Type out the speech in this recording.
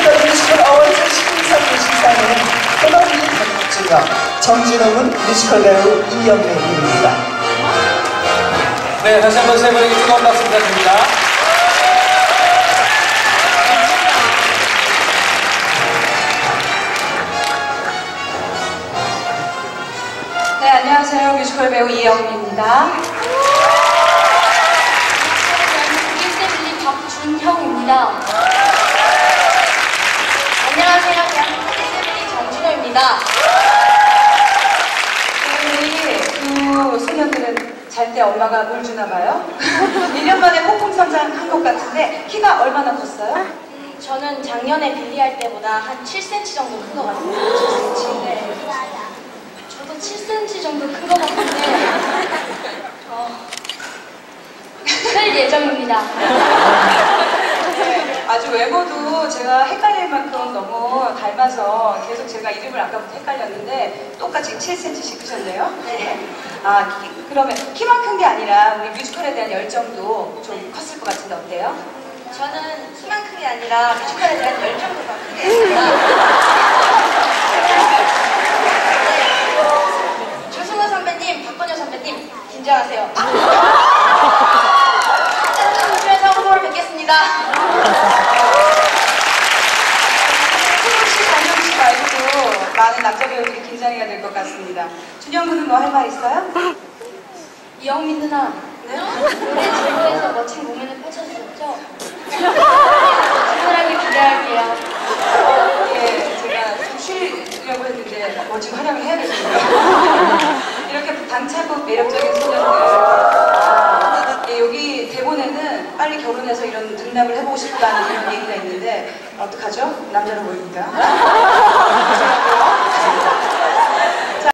뮤지컬 어워즈 12상 시상은 토너비 박주영, 정진홍은 뮤지컬 배우 이영래입니다. 네, 다시 한번 세 분에게 뜨거운 박수 부탁드립니다. 네, 안녕하세요. 뮤지컬 배우 이영미입니다. 때 엄마가 물 주나 봐요. 1년 만에 폭풍 성장한 것 같은데 키가 얼마나 컸어요? 음, 저는 작년에 빌리할 때보다 한 7cm 정도 큰 것 같아요. 7cm. 네. 저도 7cm 정도 큰 것 같은데 어, 클 예정입니다. 네, 아주 외모도 제가 헷갈릴 만큼 너무 닮아서 계속 제가 이름을 아까부터 헷갈렸는데 똑같이 7cm씩 크셨네요. 네. 아, 키- 그러면 키만 큰 게 아니라 우리 뮤지컬에 대한 열정도 좀 컸을 것 같은데 어때요? 저는 키만 큰 게 아니라 뮤지컬에 대한 열정도 더 크게 있습니다. 네. 조승우 선배님, 박건효 선배님, 긴장하세요. 주에서 후보를 뵙겠습니다. 승우 씨, 장영 씨 말고도 많은 남자 배우들이 긴장해야 될 것 같습니다. 준영 군은 뭐 할 말 있어요? 이영민 누나, 네? 올해 제주에서 멋진 공연을 펼쳐주셨죠? 친절하게 기대할게요. 예, 제가 좀 쉬려고 했는데 멋진 활약을 해야겠습니다. 이렇게 당차고 매력적인 소년들. 아, 예, 여기 대본에는 빨리 결혼해서 이런 등락을 해보고 싶다는 이런 얘기가 있는데 어떡하죠? 남자로 보입니까?